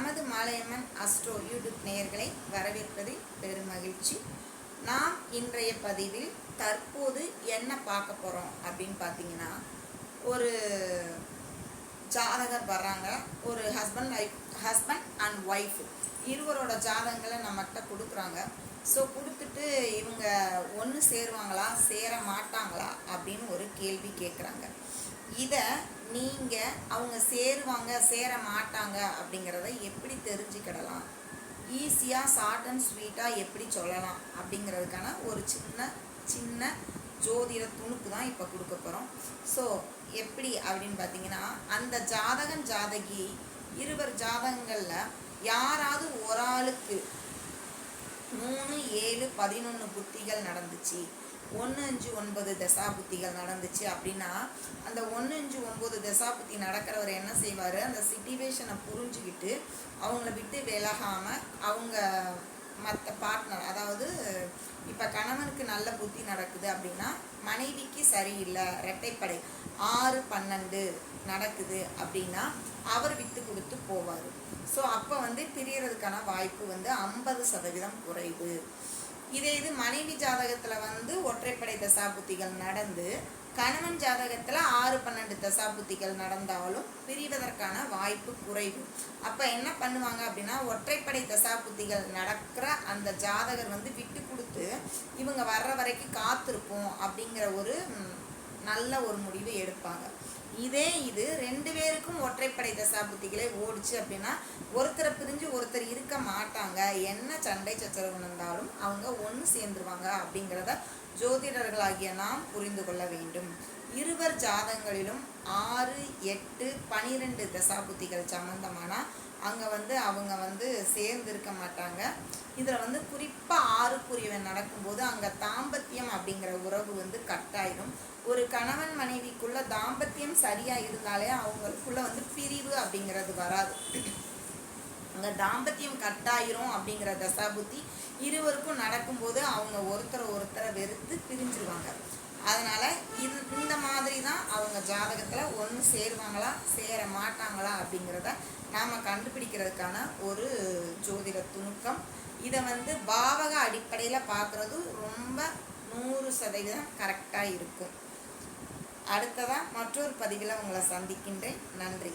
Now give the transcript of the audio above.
நமது Malaiyamman astro YouTube நேயர்களை வரவேற்பதில் பெரும் மகிழ்ச்சி. நாம் இன்றைய பதிவில் தற்போது என்ன பார்க்க போகிறோம் அப்படின்னு பார்த்தீங்கன்னா ஒரு ஜாதகர் வர்றாங்க. ஒரு husband wife husband and wife இருவரோட ஜாதகங்களை நம்மகிட்ட கொடுக்குறாங்க. ஸோ கொடுத்துட்டு இவங்க ஒன்று சேருவாங்களா சேர மாட்டாங்களா அப்படின்னு ஒரு கேள்வி கேட்குறாங்க இதை நீங்கள் அவங்க சேருவாங்க சேர மாட்டாங்க அப்படிங்கிறத எப்படி தெரிஞ்சுக்கிடலாம்? ஈஸியாக ஷார்ட் அண்ட் ஸ்வீட்டாக எப்படி சொல்லலாம்? அப்படிங்கிறதுக்கான ஒரு சின்ன சின்ன ஜோதிட துணுக்கு தான் இப்போ கொடுக்க போகிறோம் ஸோ எப்படி அப்படின்னு பார்த்தீங்கன்னா அந்த ஜாதகன் ஜாதகி இருவர் ஜாதகங்களில் யாராவது ஒரு ஆளுக்கு மூணு ஏழு பதினொன்று புத்திகள் நடந்துச்சு. ஒன்று அஞ்சு ஒன்பது தசா புத்திகள் நடந்துச்சு அப்படின்னா அந்த ஒன்று அஞ்சு ஒம்பது தசாபுத்தி நடக்கிறவர் என்ன செய்வார்? அந்த சிச்சுவேஷனை புரிஞ்சுக்கிட்டு அவங்கள விட்டு விலகாமல் அவங்க மற்ற பார்ட்னர் அதாவது இப்போ கணவனுக்கு நல்ல புத்தி நடக்குது அப்படின்னா மனைவிக்கு சரியில்லை ரெட்டைப்படை ஆறு பன்னெண்டு நடக்குது அப்படின்னா அவர் விட்டு கொடுத்து போவார். ஸோ அப்போ வந்து பிரியறதுக்கான வாய்ப்பு வந்து ஐம்பது சதவீதம் குறைவு. இதே இது மனைவி ஜாதகத்தில் வந்து ஒற்றைப்படை தசாபுத்திகள் நடந்து கணவன் ஜாதகத்தில் ஆறு பன்னெண்டு தசாபுத்திகள் நடந்தாலும் பிரிவதற்கான வாய்ப்பு குறைவு. அப்போ என்ன பண்ணுவாங்க அப்படின்னா ஒற்றைப்படை தசாபுத்திகள் நடக்கிற அந்த ஜாதகர் வந்து விட்டு கொடுத்து இவங்க வர்ற வரைக்கும் காத்திருப்போம் அப்படிங்கிற ஒரு நல்ல ஒரு முடிவு எடுப்பாங்க. இதே இது ரெண்டு பேருக்கும் ஒற்றைப்படை தசாபுத்திகளே ஓடிச்சு அப்படின்னா ஒருத்தரை பிரிஞ்சு ஒருத்தர் இருக்க மாட்டாங்க. என்ன சண்டை சச்சரவு இருந்தாலும் அவங்க ஒன்று சேர்ந்துருவாங்க அப்படிங்கிறத ஜோதிடர்களாகிய நாம் புரிந்து கொள்ள வேண்டும். இருவர் ஜாதங்களிலும் ஆறு எட்டு பனிரெண்டு தசாபுத்திகள் சம்மந்தமானால் அங்கே வந்து அவங்க வந்து சேர்ந்து இருக்க மாட்டாங்க. இதில் வந்து குறிப்பாக ஆறுக்குரியவன் நடக்கும்போது அங்கே தாம்பத்தியம் அப்படிங்கிற உறவு வந்து கட்டாயிடும் ஒரு கணவன் மனைவிக்குள்ள தாம்பத்தியம் சரியாக இருந்தாலே அவங்களுக்குள்ள வந்து பிரிவு அப்படிங்கிறது வராது. அங்கே தாம்பத்தியம் கட்டாயிரும் அப்படிங்கிற தசாபுத்தி இருவருக்கும் நடக்கும்போது அவங்க ஒருத்தரை ஒருத்தரை வெறுத்து பிரிஞ்சிருவாங்க. அதனால இது இந்த மாதிரி தான் அவங்க ஜாதகத்தில் ஒன்று சேருவாங்களா சேர மாட்டாங்களா அப்படிங்கிறத நாம் கண்டுபிடிக்கிறதுக்கான ஒரு ஜோதிட துணுக்கம் இதை வந்து பாவக அடிப்படையில் பார்க்குறது ரொம்ப நூறு சதவீதம் கரெக்டாக இருக்கும். அடுத்ததாக மற்றொரு பதிவில் உங்களை சந்திக்கின்றேன். நன்றி.